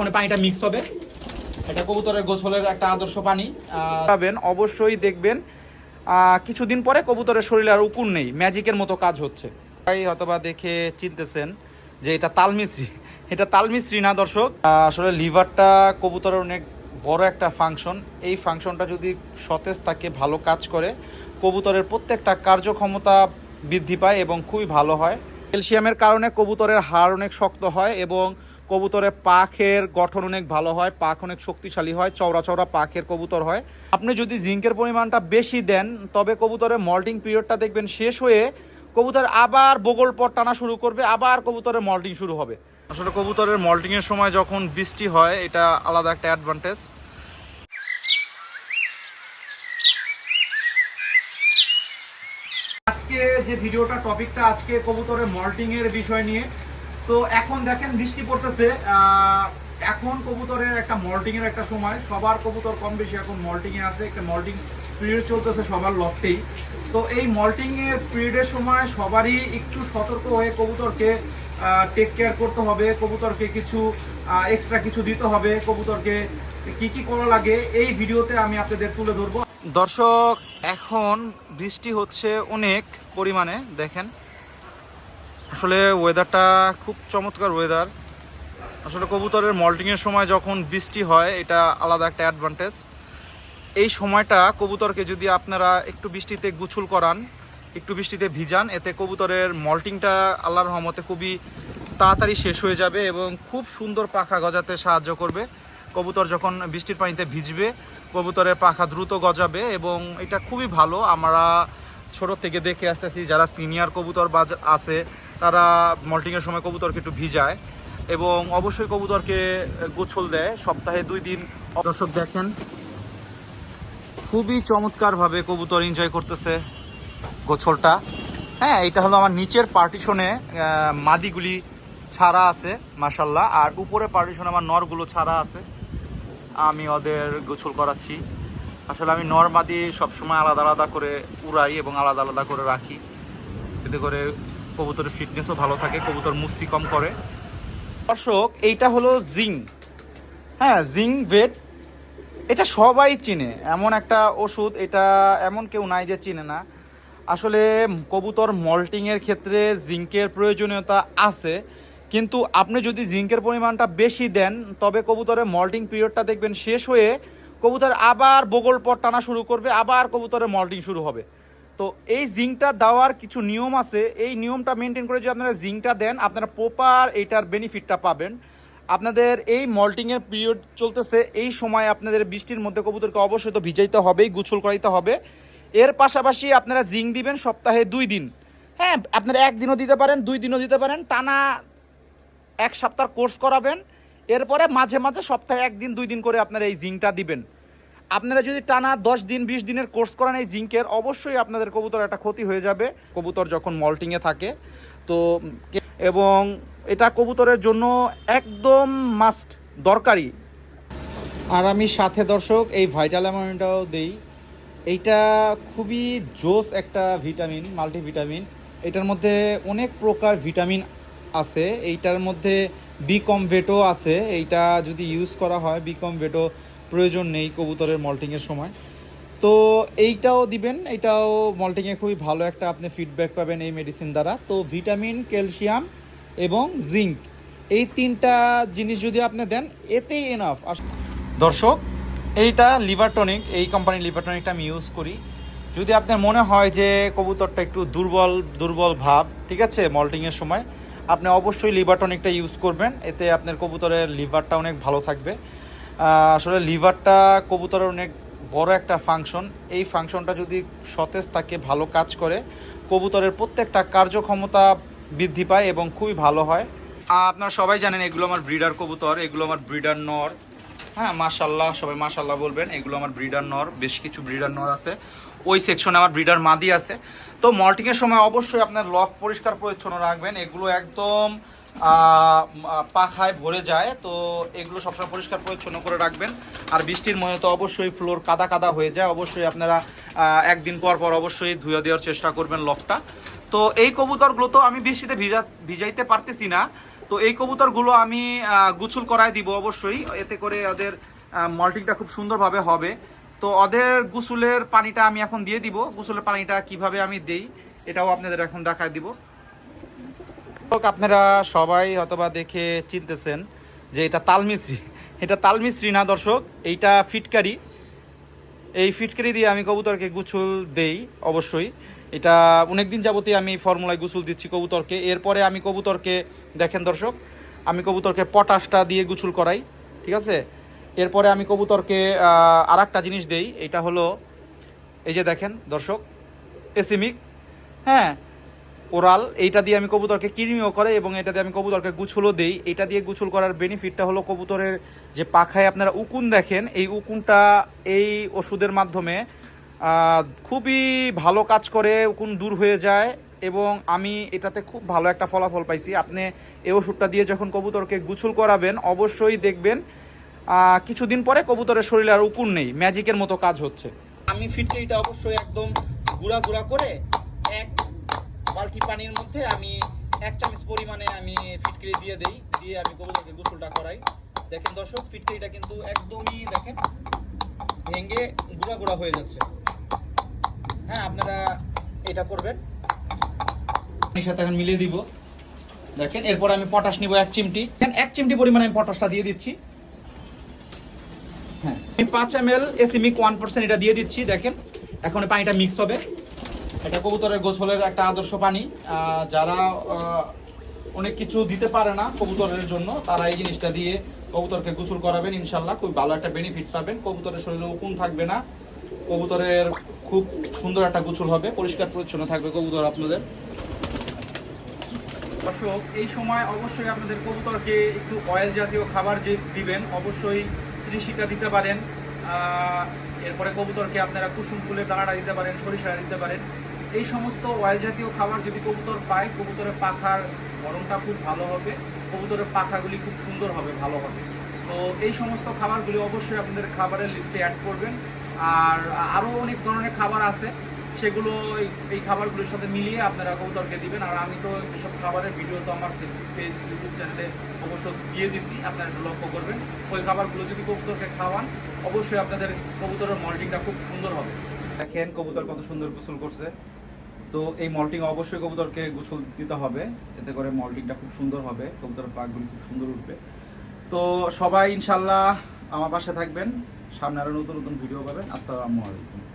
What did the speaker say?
মানে পানিটা মিক্স হবে। এটা কবুতরের গোসলের একটা আদর্শ পানি। পাবেন, অবশ্যই দেখবেন। কিছুদিন পরে কবুতরের শরীরে আর উকুন নেই। ম্যাজিকের মতো কাজ হচ্ছে। তাই হয়তোবা দেখে চিনতেছেন যে এটা তালমিশ্রি এটা তালমিশ্রি না, দর্শক? আসলে লিভারটা কবুতরের অনেক বড় একটা ফাংশন। এই ফাংশনটা যদি সতেজ থাকে, ভালো কাজ করে, কবুতরের প্রত্যেকটা কার্যক্ষমতা বৃদ্ধি পায় এবং খুবই ভালো হয়। ক্যালসিয়ামের কারণে কবুতরের হাড় অনেক শক্ত হয় এবং কবুতরের পাখের গঠন অনেক ভালো হয়, পাখ অনেক শক্তিশালী হয়, চওড়া চওড়া পাখের কবুতর হয়। আপনি যদি জিঙ্কের পরিমাণটা বেশি দেন, তবে কবুতরের মল্টিং পিরিয়ডটা দেখবেন শেষ হয়ে কবুতর আবার বগল পট টানা শুরু করবে, আবার কবুতরের মল্টিং শুরু হবে। আসলে কবুতরের মল্টিংয়ের সময় যখন বৃষ্টি হয়, এটা আলাদা একটা অ্যাডভান্টেজ আজকে যে ভিডিওটা টপিকটা আজকে কবুতরের মল্টিং এর বিষয় নিয়ে তো এখন দেখেন বৃষ্টি পড়তেছে এখন কবুতরের একটা মল্টিং এর একটা সময়। সবার কবুতর কম বেশি এখন মল্টিং এ আছে, একটা মল্টিং পিরিয়ড চলতেছে সবার লফটেই তো এই মল্টিং এর পিরিয়ডের সময় সবারই একটু সতর্ক হয়ে কবুতরকে টেক কেয়ার করতে হবে, কবুতরকে কিছু এক্সট্রা কিছু দিতে হবে, কবুতরকে কি কি করা লাগে, এই ভিডিওতে আমি আপনাদের তুলে ধরবো। দর্শক, এখন বৃষ্টি হচ্ছে অনেক পরিমাণে, দেখেন। আসলে ওয়েদারটা খুব চমৎকার ওয়েদার আসলে কবুতরের মল্টিংয়ের সময় যখন বৃষ্টি হয়, এটা আলাদা একটা অ্যাডভান্টেজ এই সময়টা কবুতরকে যদি আপনারা একটু বৃষ্টিতে গুছুল করান, একটু বৃষ্টিতে ভিজান, এতে কবুতরের মল্টিংটা আল্লাহর রহমতে খুবই তাড়াতাড়ি শেষ হয়ে যাবে এবং খুব সুন্দর পাখা গজাতে সাহায্য করবে। কবুতর যখন বৃষ্টির পানিতে ভিজবে, কবুতরের পাখা দ্রুত গজাবে এবং এটা খুবই ভালো। আমরা ছোট থেকে দেখে আসতেছি, যারা সিনিয়র কবুতর বাজ আছে তারা মল্টিংয়ের সময় কবুতরকে একটু ভিজায় এবং অবশ্যই কবুতরকে গোছল দেয়। সপ্তাহে দুই দিন। দর্শক দেখেন, খুবই চমৎকারভাবে কবুতর এনজয় করতেছে গোছলটা। হ্যাঁ এটা হলো আমার নিচের পার্টিশনে মাদিগুলি ছাড়া আছে মাসাল্লাহ আর উপরে পার্টিশনে আমার নরগুলো ছাড়া আছে। আমি ওদের গোছল করাচ্ছি। আসলে আমি নর মাদি সবসময় আলাদা আলাদা করে উড়াই এবং আলাদা আলাদা করে রাখি। এতে করে কবুতরের ফিটনেসও ভালো থাকে, কবুতর মুস্তি কম করে। দর্শক, এইটা হলো জিং। হ্যাঁ জিং বেড, এটা সবাই চিনে। এমন একটা ওষুধ, এটা এমন কেউ নাই যে চিনে না। আসলে কবুতর মল্টিংয়ের ক্ষেত্রে জিঙ্কের প্রয়োজনীয়তা আছে, কিন্তু আপনি যদি জিঙ্কের পরিমাণটা বেশি দেন, তবে কবুতরের মল্টিং পিরিয়ডটা দেখবেন শেষ হয়ে কবুতর আবার বগল পট টানা শুরু করবে, আবার কবুতরের মল্টিং শুরু হবে। তো এই জিঙ্কটা দেওয়ার কিছু নিয়ম আছে। এই নিয়মটা মেনটেন করে যদি আপনারা জিঙ্কটা দেন, আপনারা প্রপার এইটার বেনিফিটটা পাবেন। আপনাদের এই মল্টিংয়ের পিরিয়ড চলতেছে, এই সময় আপনাদের বৃষ্টির মধ্যে কবুতরকে অবশ্যই তো ভিজাইতে হবেই, গুছল করাইতে হবে। এর পাশাপাশি আপনারা জিঙ্ক দিবেন সপ্তাহে দুই দিন। হ্যাঁ আপনারা একদিনও দিতে পারেন, দুই দিনও দিতে পারেন, টানা এক সপ্তাহ কোর্স করাবেন। এরপরে মাঝে মাঝে সপ্তাহে একদিন, দুই দিন করে আপনারা এই জিঙ্কটা দিবেন। আপনারা যদি টানা দশ দিন, বিশ দিনের কোর্স করান এই জিঙ্কের, অবশ্যই আপনাদের কবুতর একটা ক্ষতি হয়ে যাবে। কবুতর যখন মল্টিংয়ে থাকে, তো এবং এটা কবুতরের জন্য একদম মাস্ট দরকারি। আর আমি সাথে দর্শক, এই ভাইটাল অ্যামাউন্টটাও দেই। এইটা খুবই জোস একটা ভিটামিন মাল্টিভিটামিন এটার মধ্যে অনেক প্রকার ভিটামিন আছে। এইটার মধ্যে বি কমভেটও আছে। এইটা যদি ইউজ করা হয় বি কমভেটও প্রয়োজন নেই কবুতরের মল্টিংয়ের সময়। তো এইটাও দিবেন এটাও মল্টিংয়ে খুবই ভালো একটা আপনি ফিডব্যাক পাবেন এই মেডিসিন দ্বারা। তো ভিটামিন ক্যালসিয়াম এবং জিঙ্ক এই তিনটা জিনিস যদি আপনি দেন, এতেই এনাফ দর্শক, এইটা লিভার টনিক এই কোম্পানির লিভার টনিকটা আমি ইউজ করি। যদি আপনার মনে হয় যে কবুতরটা একটু দুর্বল দুর্বল ভাব, ঠিক আছে মল্টিংয়ের সময়, আপনি অবশ্যই লিভার টনিকটা ইউজ করবেন। এতে আপনার কবুতরের লিভারটা অনেক ভালো থাকবে। আসলে লিভারটা কবুতরের অনেক বড় একটা ফাংশন এই ফাংশনটা যদি সতেজ থাকে, ভালো কাজ করে, কবুতরের প্রত্যেকটা কার্যক্ষমতা বৃদ্ধি পায় এবং খুবই ভালো হয়। আপনারা সবাই জানেন, এগুলো আমার ব্রিডার কবুতর, এগুলো আমার ব্রিডার নর। হ্যাঁ মাশাল্লাহ সবাই মাশাল্লাহ বলবেন, এগুলো আমার ব্রিডার নর, বেশ কিছু ব্রিডার নর আছে। ওই সেকশনে আমার ব্রিডার মাদি আছে। তো মল্টিংয়ের সময় অবশ্যই আপনার লফ পরিষ্কার পরিচ্ছন্ন রাখবেন। এগুলো একদম পাখায় ভরে যায়, তো এগুলো সবসময় পরিষ্কার পরিচ্ছন্ন করে রাখবেন। আর বৃষ্টির মধ্যে তো অবশ্যই ফ্লোর কাদা কাদা হয়ে যায়, অবশ্যই আপনারা একদিন পর পর অবশ্যই ধুয়ে দেওয়ার চেষ্টা করবেন লফটা। তো এই কবুতরগুলো তো আমি বৃষ্টিতে ভিজা, ভিজাইতে পারতেছি না। তো এই কবুতরগুলো আমি গুছুল করায় দিব অবশ্যই। এতে করে ওদের মল্টিংটা খুব সুন্দরভাবে হবে। তো ওদের গুসুলের পানিটা আমি এখন দিয়ে দিব। গুসুলের পানিটা কীভাবে আমি দেই, এটাও আপনাদের এখন দেখায় দিব। আপনারা সবাই অথবা দেখে চিনতেছেন যে এটা তালমিশ্রি এটা তালমিশ্রি না দর্শক, এইটা ফিটকারি। এই ফিটকারি দিয়ে আমি কবুতরকে গুছুল দেই, অবশ্যই। এটা অনেক দিন যাবতীয় আমি ফর্মুলায় গুছুল দিচ্ছি কবুতরকে। এরপরে আমি কবুতরকে, দেখেন দর্শক, আমি কবুতরকে পটাশটা দিয়ে গুছুল করাই, ঠিক আছে? এরপরে আমি কবুতরকে আর জিনিস দেই, এটা হলো, এই যে দেখেন দর্শক, এসিমিক হ্যাঁ? ওরাল, এইটা দিয়ে আমি কবুতরকে কৃমিও করে এবং এটা দিয়ে আমি কবুতরকে গুছুলও দেই। এটা দিয়ে গুছুল করার বেনিফিটটা হলো কবুতরের যে পাখায় আপনারা উকুন দেখেন, এই উকুনটা এই ওষুধের মাধ্যমে খুবই ভালো কাজ করে উকুন দূর হয়ে যায় এবং আমি এটাতে খুব ভালো একটা ফলাফল পাইছি। আপনি এই ওষুধটা দিয়ে যখন কবুতরকে গুছুল করাবেন, অবশ্যই দেখবেন কিছুদিন পরে কবুতরের শরীরে আর উকুন নেই। ম্যাজিকের মতো কাজ হচ্ছে। আমি ফিটকিরিটা অবশ্যই একদম গুঁড়া গুঁড়া করে বালতি পানির মধ্যে আমি এক চামচ পরিমাণে আমি ফিটকিরি দিয়ে দেই, দিয়ে আমি কবুতরকে গোসলটা করাই। দেখেন দর্শক, ফিটকিরিটা কিন্তু একদমই দেখেন ভেঙে গুঁড়া গুঁড়া হয়ে যাচ্ছে। হ্যাঁ আপনারা এটা করবেন। পানির সাথে এখন মিলিয়ে দিব। দেখেন, এরপর আমি পটাশ নিব এক চিমটি। এক চিমটি পরিমাণে আমি পটাশটা দিয়ে দিচ্ছি। হ্যাঁ আমি পাঁচ এম এল এসিমিক ওয়ান পার্সেন্ট এটা দিয়ে দিচ্ছি, দেখেন। এখন পানিটা মিক্স হবে। এটা কবুতরের গোসলের একটা আদর্শ পানি। যারা অনেক কিছু দিতে পারে না কবুতরের জন্য, তারা এই জিনিসটা দিয়ে কবুতরকে গোসল করাবেন ইনশাল্লাহ। খুব ভালো একটা বেনিফিট পাবেন। কবুতরের শরীরে উকুন থাকবে না। কবুতরের খুব সুন্দর একটা গোসল হবে। পরিষ্কার পরিচ্ছন্ন থাকবে কবুতর আপনাদের। দর্শক, এই সময় অবশ্যই আপনাদের কবুতরকে একটু অয়েল জাতীয় খাবার যে দিবেন, অবশ্যই ত্রিশিকা দিতে পারেন। এরপরে কবুতরকে আপনারা কুসুম ফুলের দানাটা দিতে পারেন সরিষা দিতে পারেন। এই সমস্ত অয়েল জাতীয় খাবার যদি কবুতর পায়, কবুতরের পাখার গরমটা খুব ভালো হবে, কবুতরের পাখাগুলি খুব সুন্দর হবে, ভালো হবে। তো এই সমস্ত খাবারগুলি অবশ্যই আপনাদের খাবারের লিস্টে অ্যাড করবেন। আর আরও অনেক ধরনের খাবার আছে, সেগুলো এই- খাবারগুলোর সাথে মিলিয়ে আপনারা কবুতরকে দিবেন। আর আমি তো এসব খাবারের ভিডিও তো আমার পেজ ইউটিউব চ্যানেলে অবশ্য দিয়ে দিছি, আপনারা একটু লক্ষ্য করবেন। ওই খাবারগুলো যদি কবুতরকে খাওয়ান, অবশ্যই আপনাদের কবুতরের মল্টিংটা খুব সুন্দর হবে। দেখেন কবুতর কত সুন্দর গোসল করছে। তো এই মল্টিং অবশ্যই কবুতরকে গোছল দিতে হবে। এতে করে মল্টিংটা খুব সুন্দর হবে, কবুতরের পাকগুলি খুব সুন্দর উঠবে। তো সবাই ইনশাল্লাহ আমার পাশে থাকবেন। সামনে আরও নতুন নতুন ভিডিও পাবেন। আসসালামু আলাইকুম।